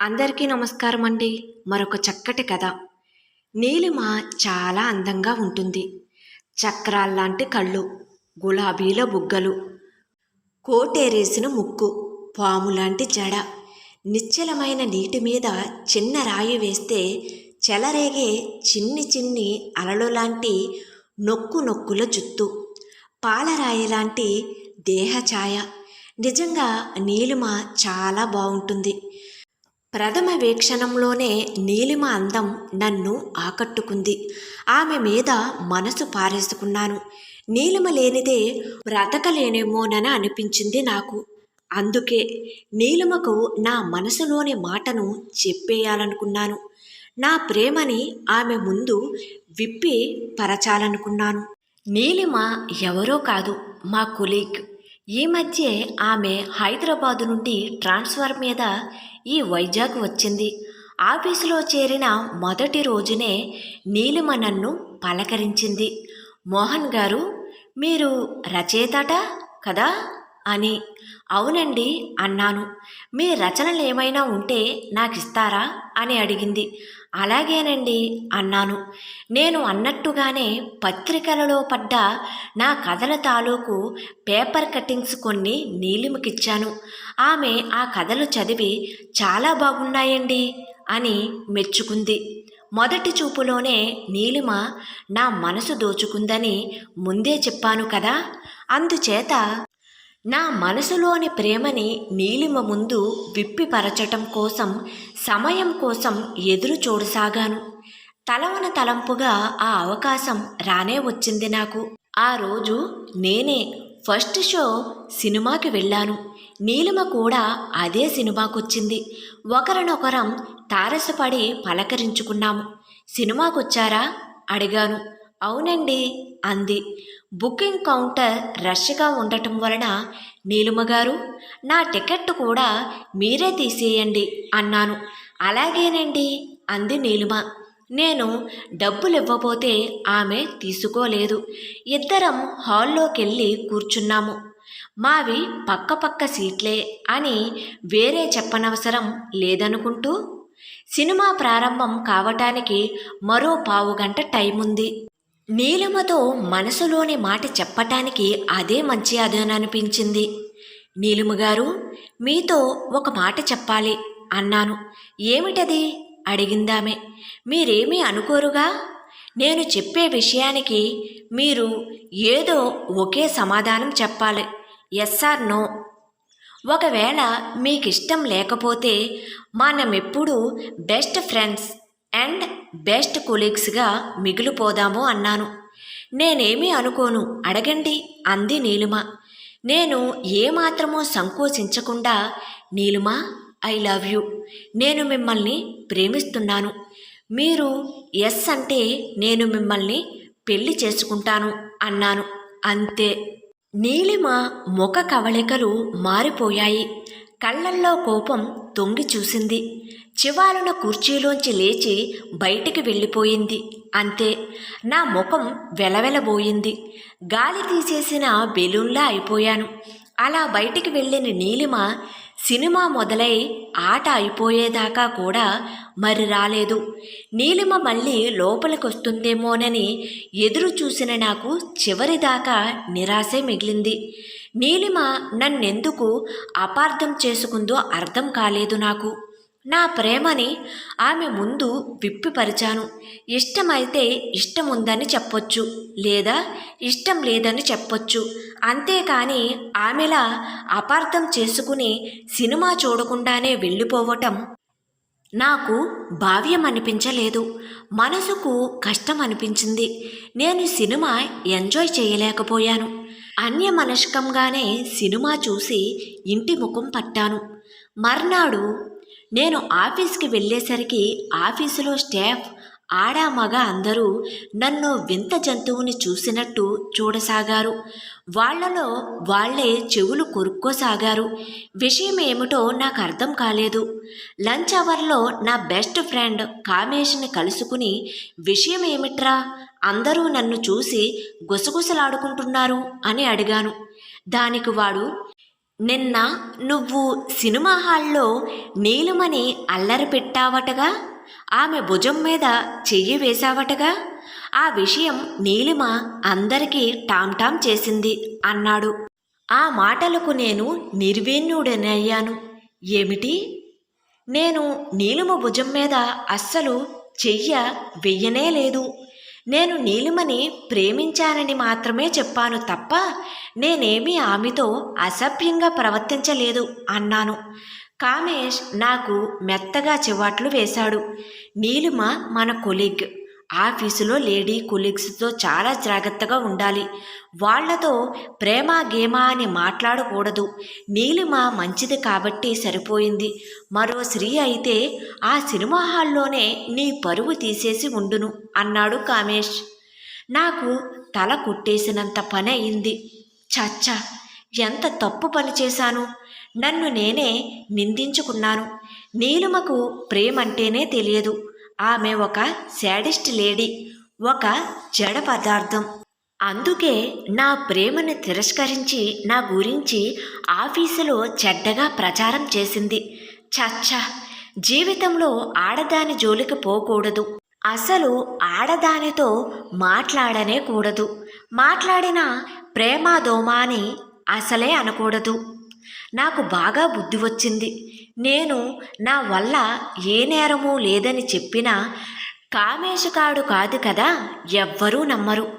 అందరికీ నమస్కారం అండి. మరొక చక్కటి కథ. నీలిమ చాలా అందంగా ఉంటుంది. చక్రాల్లాంటి కళ్ళు గులాబీల బుగ్గలు కోటేరేసిన ముక్కు పాములాంటి జడ. నిశ్చలమైన నీటి మీద చిన్న రాయి వేస్తే చెలరేగే చిన్ని చిన్ని అలలు లాంటి నొక్కు నొక్కుల జుత్తు. పాలరాయి లాంటి దేహఛాయ. నిజంగా నీలిమ చాలా బాగుంటుంది ప్రథమ వీక్షణంలోనే నీలిమ అందం నన్ను ఆకట్టుకుంది. ఆమె మీద మనసు పారేసుకున్నాను. నీలిమ లేనిదే బ్రతకలేనేమోనని అనిపించింది నాకు. అందుకే నీలిమకు నా మనసులోని మాటను చెప్పేయాలనుకున్నాను. నా ప్రేమని ఆమె ముందు విప్పి పరచాలనుకున్నాను. నీలిమ ఎవరో కాదు మా కొలీగ్. ఈ మధ్య ఆమె హైదరాబాదు నుండి ట్రాన్స్ఫర్ మీద ఈ వైజాగ్ వచ్చింది. ఆఫీసులో చేరిన మొదటి రోజునే నీలిమ నన్ను పలకరించింది. మోహన్ గారు మీరు రచయితట కదా? అని. అవునండి అన్నాను. మీ రచనలు ఏమైనా ఉంటే నాకు ఇస్తారా అని అడిగింది. అలాగేనండి అన్నాను. నేను అన్నట్టుగానే పత్రికలలో పడ్డ నా కథల తాలూకు పేపర్ కటింగ్స్ కొన్ని నీలిమకిచ్చాను. ఆమె ఆ కథలు చదివి చాలా బాగున్నాయండి అని మెచ్చుకుంది. మొదటి చూపులోనే నీలిమ నా మనసు దోచుకుందని ముందే చెప్పాను కదా అందుచేత నా మనసులోని ప్రేమని నీలిమ ముందు విప్పిపరచటం కోసం సమయం కోసం ఎదురు చూడసాగాను. తలవన తలంపుగా ఆ అవకాశం రానే వచ్చింది నాకు. ఆ రోజు నేనే ఫస్ట్ షో సినిమాకి వెళ్ళాను. నీలిమ కూడా అదే సినిమాకొచ్చింది. ఒకరినొకరం తారసపడి పలకరించుకున్నాము. సినిమాకొచ్చారా? అడిగాను. అవునండి అంది. బుకింగ్ కౌంటర్ రష్గా ఉండటం వలన నీలుమగారు నా టికెట్ కూడా మీరే తీసేయండి అన్నాను. అలాగేనండి అంది నీలిమ. నేను డబ్బులు ఇవ్వబోతే ఆమె తీసుకోలేదు. ఇద్దరం హాల్లోకెళ్ళి కూర్చున్నాము. మావి పక్క పక్క సీట్లే అని వేరే చెప్పనవసరం లేదనుకుంటూ సినిమా ప్రారంభం కావటానికి మరో పావు గంట టైం ఉంది నీలిమతో మనసులోని మాట చెప్పటానికి అదే మంచి అనిపించింది. నీలిమ గారు మీతో ఒక మాట చెప్పాలి అన్నాను. ఏమిటది? అడిగిందామె. మీరేమీ అనుకోరుగా? నేను చెప్పే విషయానికి మీరు ఏదో ఒకే సమాధానం చెప్పాలి. ఎస్ ఆర్ నో ఒకవేళ మీకిష్టం లేకపోతే మనమెప్పుడు బెస్ట్ ఫ్రెండ్స్ అండ్ బెస్ట్ కొలీగ్స్గా మిగిలిపోదాము అన్నాను. నేనేమీ అనుకోను. అడగండి అంది నీలిమ. నేను ఏమాత్రమూ సంకోచించకుండా నీలిమ ఐ లవ్ యూ. నేను మిమ్మల్ని ప్రేమిస్తున్నాను. మీరు ఎస్ అంటే నేను మిమ్మల్ని పెళ్ళి చేసుకుంటాను అన్నాను. అంతే. నీలిమ ముఖ కవళికలు మారిపోయాయి. కళ్ళల్లో కోపం తొంగి చూసింది. చివాలున కుర్చీలోంచి లేచి బయటికి వెళ్ళిపోయింది. అంతే నా ముఖం వెలవెలబోయింది. గాలి తీసేసిన బెలూన్లా అయిపోయాను. అలా బయటికి వెళ్ళిన నీలిమ సినిమా మొదలై ఆట అయిపోయేదాకా కూడా మరి రాలేదు. నీలిమ మళ్ళీ లోపలికొస్తుందేమోనని ఎదురు చూసిన నాకు చివరిదాకా నిరాశే మిగిలింది. నీలిమ నన్నెందుకు అపార్థం చేసుకుందో అర్థం కాలేదు నాకు. నా ప్రేమని ఆమె ముందు విప్పిపరిచాను. ఇష్టమైతే ఇష్టం ఉందని చెప్పొచ్చు లేదా ఇష్టం లేదని చెప్పొచ్చు. అంతేకాని ఆమెలా అపార్థం చేసుకుని సినిమా చూడకుండానే వెళ్ళిపోవటం నాకు భావ్యం అనిపించలేదు మనసుకు కష్టం అనిపించింది నేను సినిమా ఎంజాయ్ చేయలేకపోయాను. అన్యమనస్కంగానే సినిమా చూసి ఇంటి ముఖం పట్టాను. మర్నాడు నేను ఆఫీస్కి వెళ్ళేసరికి ఆఫీసులో స్టాఫ్ ఆడా మగ అందరూ నన్ను వింత జంతువుని చూసినట్టు చూడసాగారు. వాళ్ళలో వాళ్ళే చెవులు కొరుక్కోసాగారు. విషయం ఏమిటో నాకు అర్థం కాలేదు. లంచ్ అవర్లో నా బెస్ట్ ఫ్రెండ్ కామేష్ని కలుసుకుని విషయం ఏమిట్రా? అందరూ నన్ను చూసి గుసగుసలాడుకుంటున్నారు అని అడిగాను. దానికి వాడు నిన్న నువ్వు సినిమా హాల్లో నీలిమని అల్లరి పెట్టావటగా? ఆమె భుజం మీద చెయ్యి వేశావటగా? ఆ విషయం నీలిమ అందరికీ టామ్టామ్ చేసింది అన్నాడు. ఆ మాటలకు నేను నిర్వీణ్యుడనయ్యాను. ఏమిటి? నేను నీలిమ భుజం మీద అస్సలు చెయ్య వెయ్యనే లేదు. నేను నీలిమని ప్రేమించానని మాత్రమే చెప్పాను తప్ప నేనేమీ ఆమెతో అసభ్యంగా ప్రవర్తించలేదు అన్నాను. కామేష్ నాకు మెత్తగా చివాట్లు వేశాడు. నీలిమ మన కొలీగ్. ఆఫీసులో లేడీ కొలీగ్స్తో చాలా జాగ్రత్తగా ఉండాలి. వాళ్ళతో ప్రేమ గేమ అని మాట్లాడకూడదు. నీలిమ మంచిది కాబట్టి సరిపోయింది. మరో స్త్రీ అయితే ఆ సినిమా హాల్లోనే నీ పరువు తీసేసి ఉండును అన్నాడు కామేష్. నాకు తల కొట్టేసినంత పని అయింది. చచ్చా ఎంత తప్పు పని చేశాను? నన్ను నేనే నిందించుకున్నాను. నీలిమకు ప్రేమంటేనే తెలియదు. ఆమె ఒక శాడిస్ట్ లేడీ ఒక జడ పదార్థం. అందుకే నా ప్రేమను తిరస్కరించి నా గురించి ఆఫీసులో చెడ్డగా ప్రచారం చేసింది. చచ్చ జీవితంలో ఆడదాని జోలికి పోకూడదు. అసలు ఆడదానితో మాట్లాడనే కూడదు. మాట్లాడిన ప్రేమాదోమా అని అసలే అనకూడదు. నాకు బాగా బుద్ధి వచ్చింది. నేను నా వల్ల ఏ నేరమూ లేదని చెప్పినా కామేశకాడు కాదు కదా ఎవ్వరూ నమ్మరు.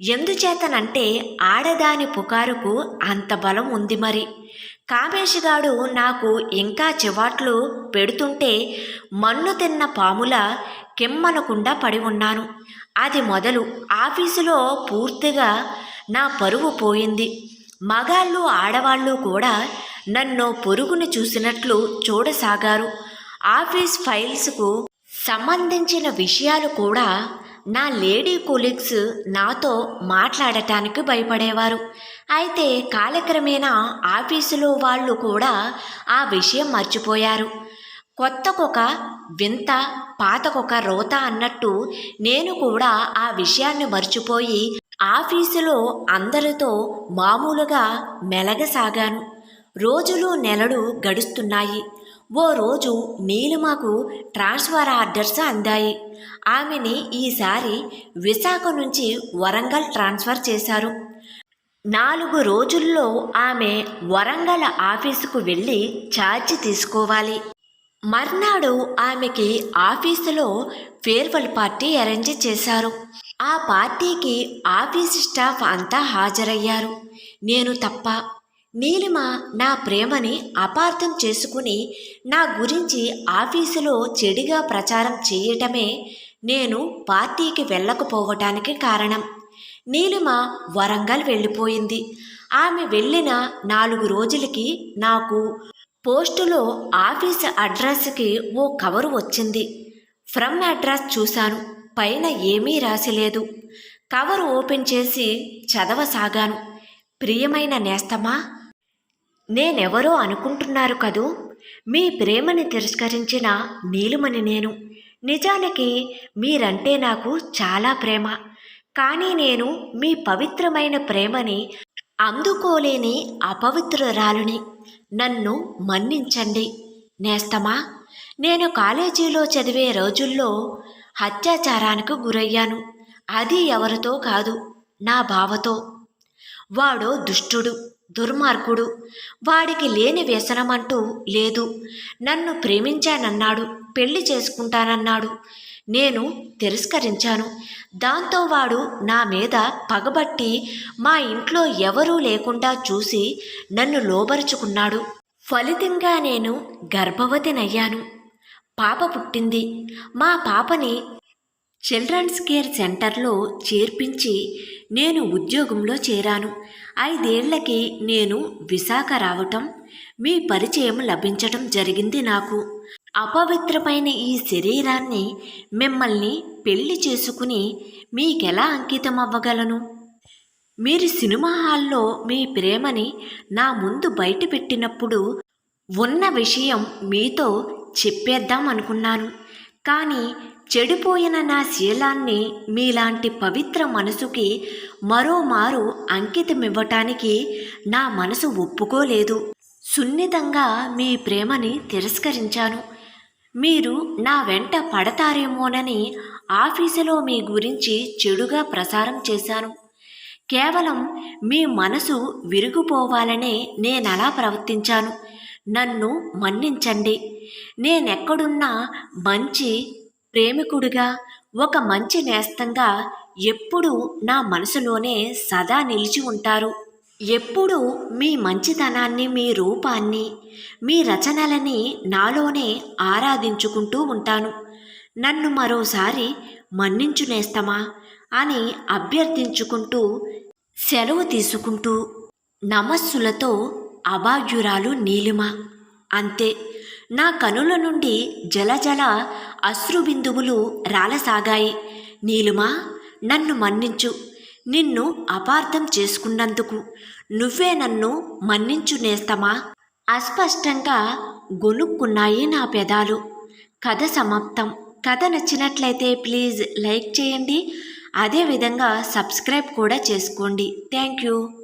ఎందుచేతనంటే ఆడదాని పుకారుకు అంత బలం ఉంది మరి. కామేశగాడు నాకు ఇంకా చివాట్లు పెడుతుంటే మన్ను తిన్న పాముల కిమ్మనకుండా పడి ఉన్నాను. అది మొదలు ఆఫీసులో పూర్తిగా నా పరువు పోయింది. మగాళ్ళు ఆడవాళ్ళు కూడా నన్ను పొరుగును చూసినట్లు చూడసాగారు. ఆఫీస్ ఫైల్స్కు సంబంధించిన విషయాలు కూడా నా లేడీ కొలీగ్స్ నాతో మాట్లాడటానికి భయపడేవారు. అయితే కాలక్రమేణా ఆఫీసులో వాళ్ళు కూడా ఆ విషయం మర్చిపోయారు. కొత్తకొక వింత పాతకొక రోత అన్నట్టు నేను కూడా ఆ విషయాన్ని మర్చిపోయి ఆఫీసులో అందరితో మామూలుగా మెలగసాగాను. రోజులు నెలలు గడుస్తున్నాయి. ఓ రోజు నీలిమకు ట్రాన్స్ఫర్ ఆర్డర్స్ అందాయి. ఆమెని ఈసారి విశాఖ నుంచి వరంగల్ ట్రాన్స్ఫర్ చేశారు. నాలుగు రోజుల్లో ఆమె వరంగల్ ఆఫీసుకు వెళ్ళి ఛార్జ్ తీసుకోవాలి. మర్నాడు ఆమెకి ఆఫీసులో ఫేర్వెల్ పార్టీ అరేంజ్ చేశారు. ఆ పార్టీకి ఆఫీస్ స్టాఫ్ అంతా హాజరయ్యారు. నేను తప్ప నీలిమ నా ప్రేమని అపార్థం చేసుకుని నా గురించి ఆఫీసులో చెడుగా ప్రచారం చేయటమే నేను పార్టీకి వెళ్ళకపోవటానికి కారణం. నీలిమ వరంగల్ వెళ్ళిపోయింది. ఆమె వెళ్ళిన నాలుగు రోజులకి నాకు పోస్టులో ఆఫీస్ అడ్రస్కి ఓ కవరు వచ్చింది. ఫ్రమ్ అడ్రస్ చూశాను. పైన ఏమీ రాసిలేదు. కవర్ ఓపెన్ చేసి చదవసాగాను. ప్రియమైన నేస్తమా? నేనెవరో అనుకుంటున్నారు కదూ? మీ ప్రేమని తిరస్కరించిన నీలుమని నేను. నిజానికి మీరంటే నాకు చాలా ప్రేమ. కానీ నేను మీ పవిత్రమైన ప్రేమని అందుకోలేని అపవిత్రురాలుని. నన్ను మన్నించండి. నేస్తమా? నేను కాలేజీలో చదివే రోజుల్లో అత్యాచారానికి గురయ్యాను. అది ఎవరితో కాదు నా బావతో. వాడో దుష్టుడు. దుర్మార్గుడు. వాడికి లేని వ్యసనమంటూ లేదు. నన్ను ప్రేమించానన్నాడు పెళ్ళి చేసుకుంటానన్నాడు. నేను తిరస్కరించాను. దాంతో వాడు నా మీద పగబట్టి మా ఇంట్లో ఎవరూ లేకుండా చూసి నన్ను లోబరుచుకున్నాడు. ఫలితంగా నేను గర్భవతినయ్యాను. పాప పుట్టింది. మా పాపని చిల్డ్రన్స్ కేర్ సెంటర్లో చేర్పించి నేను ఉద్యోగంలో చేరాను. ఐదేళ్ళకి నేను విశాఖ రావటం మీ పరిచయం లభించటం జరిగింది నాకు. అపవిత్రమైన ఈ శరీరాన్ని మిమ్మల్ని పెళ్ళి చేసుకుని మీకెలా అంకితం అవ్వగలను మీరు సినిమా హాల్లో మీ ప్రేమని నా ముందు బయటపెట్టినప్పుడు ఉన్న విషయం మీతో చెప్పేద్దాం అనుకున్నాను కానీ చెడిపోయిన నా శీలాన్ని మీలాంటి పవిత్ర మనసుకి మరోమారు అంకితమివ్వటానికి నా మనసు ఒప్పుకోలేదు. సున్నితంగా మీ ప్రేమని తిరస్కరించాను. మీరు నా వెంట పడతారేమోనని ఆఫీసులో మీ గురించి చెడుగా ప్రసారం చేశాను. కేవలం మీ మనసు విరిగిపోవాలనే నేనలా ప్రవర్తించాను. నన్ను మన్నించండి. నేనెక్కడున్నా మంచి ప్రేమికుడిగా ఒక మంచి నేస్తంగా ఎప్పుడూ నా మనసులోనే సదా నిలిచి ఉంటారు. ఎప్పుడూ మీ మంచితనాన్ని మీ రూపాన్ని మీ రచనలని నాలోనే ఆరాధించుకుంటూ ఉంటాను. నన్ను మరోసారి మన్నించు నేస్తమా అని అభ్యర్థించుకుంటూ సెలవు తీసుకుంటూ నమస్సులతో అభాగ్యురాలు నీలిమ. అంతే. నా కనుల నుండి జలజల అశ్రుబిందువులు రాలసాగాయి. నీలిమ నన్ను మన్నించు. నిన్ను అపార్థం చేసుకున్నందుకు నువ్వే నన్ను మన్నించు నేస్తమా? అస్పష్టంగా గొనుక్కున్నాయి నా పెదాలు. కథ సమాప్తం. కథ నచ్చినట్లయితే ప్లీజ్ లైక్ చేయండి. అదేవిధంగా సబ్స్క్రైబ్ కూడా చేసుకోండి. Thank you.